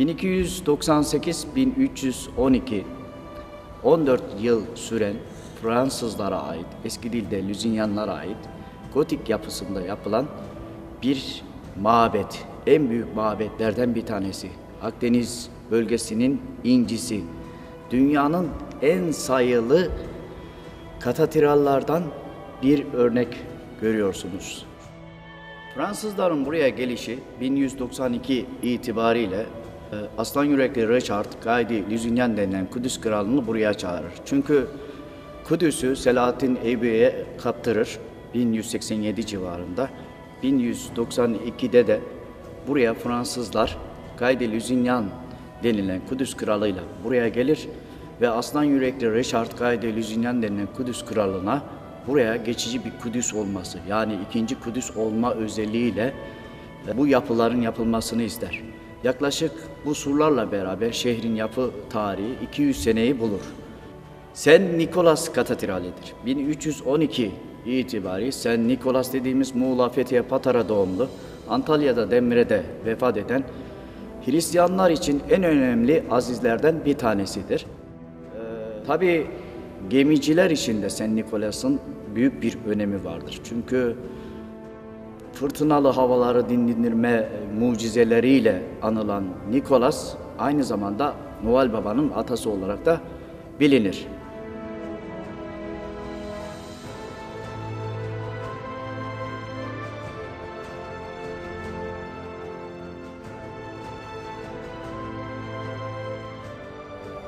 1298-1312 14 yıl süren Fransızlara ait, eski dilde Lüzinyanlara ait gotik yapısında yapılan bir mabet, en büyük mabetlerden bir tanesi. Akdeniz bölgesinin incisi, dünyanın en sayılı katedrallardan bir örnek görüyorsunuz. Fransızların buraya gelişi 1192 itibariyle Aslan Yürekli Richard Gaydi Lüzinyan denilen Kudüs kralını buraya çağırır. Çünkü Kudüs'ü Selahattin Eyyubi'ye kaptırır 1187 civarında. 1192'de de buraya Fransızlar Gaydi Lüzinyan denilen Kudüs kralıyla buraya gelir ve Aslan Yürekli Richard Gaydi Lüzinyan denilen Kudüs kralına buraya geçici bir Kudüs olması yani ikinci Kudüs olma özelliğiyle bu yapıların yapılmasını ister. Yaklaşık bu surlarla beraber şehrin yapı tarihi 200 seneyi bulur. Sen Nikolas Katedrali'dir. 1312 itibari Sen Nikolas dediğimiz Muğla Fethiye Patara doğumlu Antalya'da Demir'de vefat eden Hristiyanlar için en önemli azizlerden bir tanesidir. Tabii gemiciler için de Sen Nikolas'ın büyük bir önemi vardır. Çünkü fırtınalı havaları dindirme mucizeleriyle anılan Nikolas aynı zamanda Noel Baba'nın atası olarak da bilinir.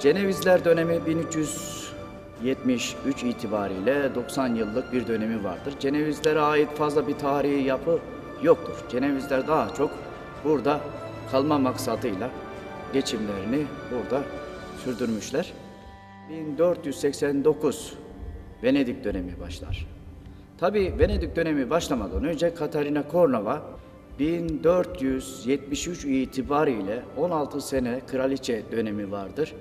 Cenevizler dönemi 1373 itibariyle 90 yıllık bir dönemi vardır. Cenevizlere ait fazla bir tarihi yapı yoktur. Cenevizler daha çok burada kalma maksadıyla geçimlerini burada sürdürmüşler. 1489 Venedik dönemi başlar. Tabi Venedik dönemi başlamadan önce Katarina Kornova 1473 itibariyle 16 sene kraliçe dönemi vardır.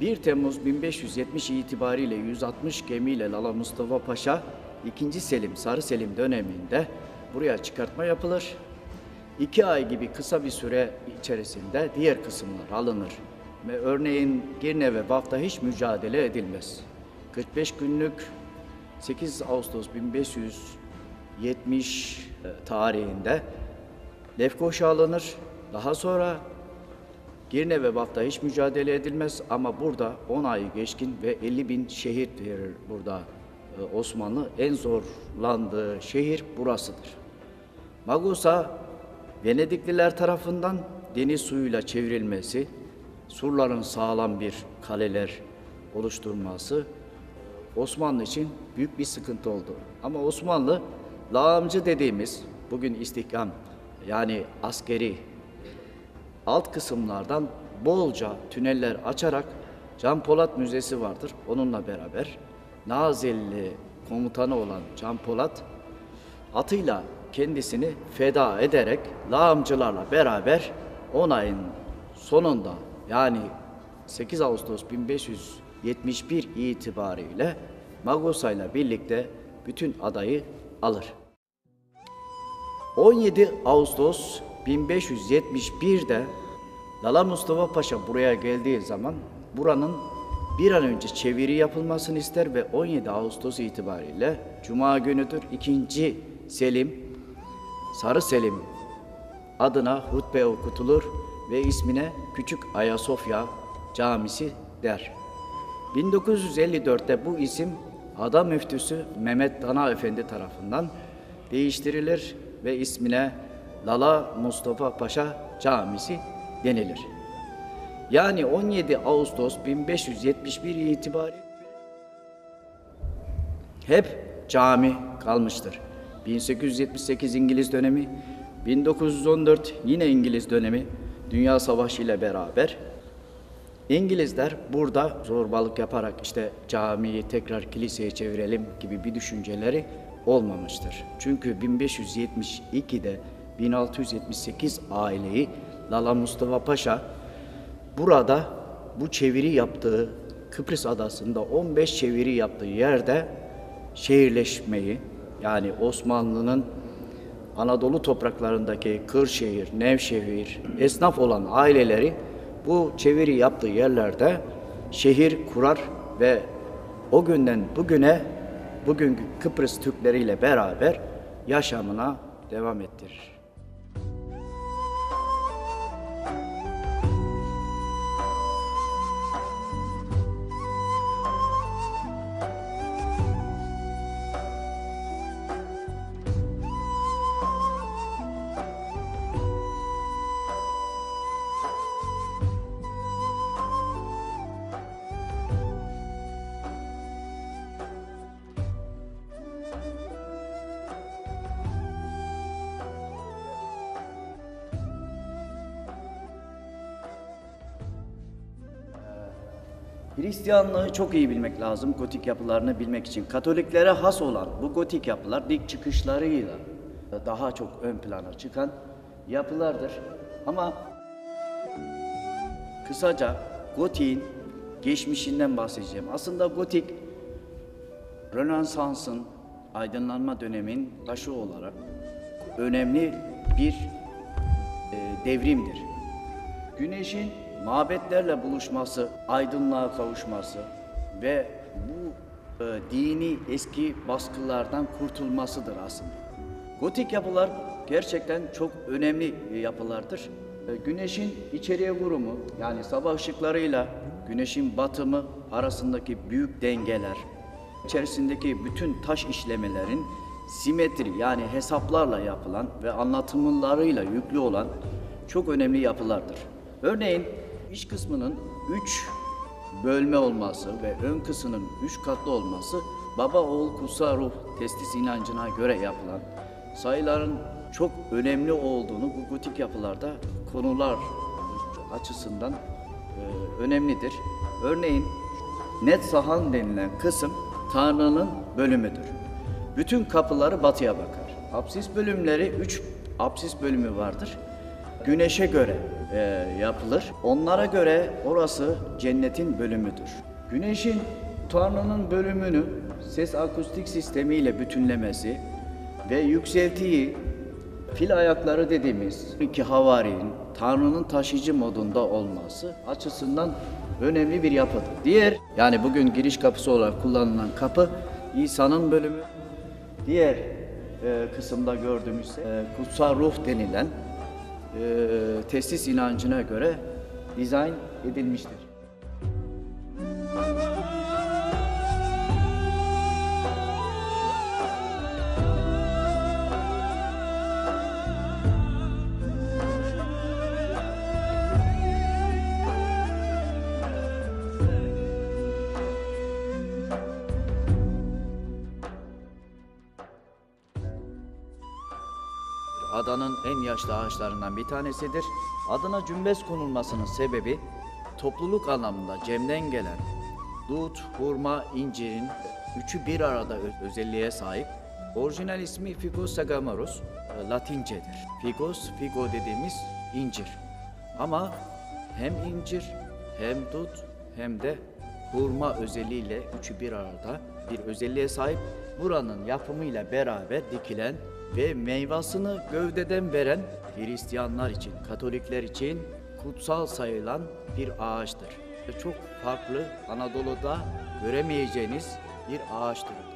...1 Temmuz 1570 itibariyle 160 gemiyle Lala Mustafa Paşa... ...2. Selim, Sarı Selim döneminde buraya çıkartma yapılır. İki ay gibi kısa bir süre içerisinde diğer kısımlar alınır. Ve örneğin Girne ve Baf'ta hiç mücadele edilmez. 45 günlük 8 Ağustos 1570 tarihinde Lefkoşa alınır. Daha sonra Girne ve Baf'ta hiç mücadele edilmez ama burada 10 ayı geçkin ve 50 bin şehit verir burada e, Osmanlı. En zorlandığı şehir burasıdır. Magusa Venedikliler tarafından deniz suyuyla çevrilmesi, surların sağlam bir kaleler oluşturması Osmanlı için büyük bir sıkıntı oldu. Ama Osmanlı lağımcı dediğimiz bugün istihkam yani askeri alt kısımlardan bolca tüneller açarak Can Polat Müzesi vardır. Onunla beraber Nazilli komutanı olan Can Polat atıyla kendisini feda ederek lağımcılarla beraber 10 ayın sonunda yani 8 Ağustos 1571 itibariyle Magusa ile birlikte bütün adayı alır. 17 Ağustos 1571'de Lala Mustafa Paşa buraya geldiği zaman buranın bir an önce çeviri yapılmasını ister ve 17 Ağustos itibariyle Cuma günüdür. 2. Selim, Sarı Selim adına hutbe okutulur ve ismine Küçük Ayasofya Camisi der. 1954'te bu isim Ada Müftüsü Mehmet Dana Efendi tarafından değiştirilir ve ismine Lala Mustafa Paşa Camisi denilir. Yani 17 Ağustos 1571 itibariyle hep cami kalmıştır. 1878 İngiliz dönemi, 1914 yine İngiliz dönemi, Dünya Savaşı ile beraber İngilizler burada zorbalık yaparak işte camiyi tekrar kiliseye çevirelim gibi bir düşünceleri olmamıştır. Çünkü 1572'de 1678 aileyi Lala Mustafa Paşa burada bu çeviri yaptığı Kıbrıs adasında 15 çeviri yaptığı yerde şehirleşmeyi yani Osmanlı'nın Anadolu topraklarındaki Kırşehir, Nevşehir, esnaf olan aileleri bu çeviri yaptığı yerlerde şehir kurar ve o günden bugüne bugünkü Kıbrıs Türkleriyle beraber yaşamına devam ettirir. Hristiyanlığı çok iyi bilmek lazım gotik yapılarını bilmek için. Katoliklere has olan bu gotik yapılar dik çıkışlarıyla daha çok ön plana çıkan yapılardır. Ama kısaca gotiğin geçmişinden bahsedeceğim. Aslında gotik Rönesans'ın aydınlanma dönemin başı olarak önemli bir e, devrimdir. Güneşin mabetlerle buluşması, aydınlığa kavuşması ve bu e, dini eski baskılardan kurtulmasıdır aslında. Gotik yapılar gerçekten çok önemli e, yapılardır. E, güneşin içeriye vurumu yani sabah ışıklarıyla güneşin batımı arasındaki büyük dengeler, içerisindeki bütün taş işlemelerin simetri yani hesaplarla yapılan ve anlatımlarıyla yüklü olan çok önemli yapılardır. Örneğin iç kısmının üç bölme olması ve ön kısmının üç katlı olması baba oğul kutsal ruh testis inancına göre yapılan sayıların çok önemli olduğunu bu gotik yapılarda konular açısından e, önemlidir. Örneğin net sahan denilen kısım Tanrı'nın bölümüdür. Bütün kapıları batıya bakar. Apsis bölümleri üç apsis bölümü vardır. Güneşe göre e, yapılır. Onlara göre orası cennetin bölümüdür. Güneşin Tanrı'nın bölümünü ses akustik sistemiyle bütünlemesi ve yükseltiyi fil ayakları dediğimiz iki havarinin Tanrı'nın taşıyıcı modunda olması açısından önemli bir yapıdır. Diğer yani bugün giriş kapısı olarak kullanılan kapı İsa'nın bölümü. Diğer e, kısımda gördüğümüz e, kutsal ruh denilen e, testis inancına göre dizayn edilmiştir. Adanın en yaşlı ağaçlarından bir tanesidir. Adına cümbez konulmasının sebebi topluluk anlamında cemden gelen dut, hurma, incirin üçü bir arada özelliğe sahip. Orijinal ismi Ficus sagamarus, e, Latincedir. Ficus, figo dediğimiz incir. Ama hem incir, hem dut, hem de hurma özelliğiyle üçü bir arada bir özelliğe sahip. Buranın yapımıyla beraber dikilen ve meyvasını gövdeden veren Hristiyanlar için, Katolikler için kutsal sayılan bir ağaçtır. Çok farklı Anadolu'da göremeyeceğiniz bir ağaçtır.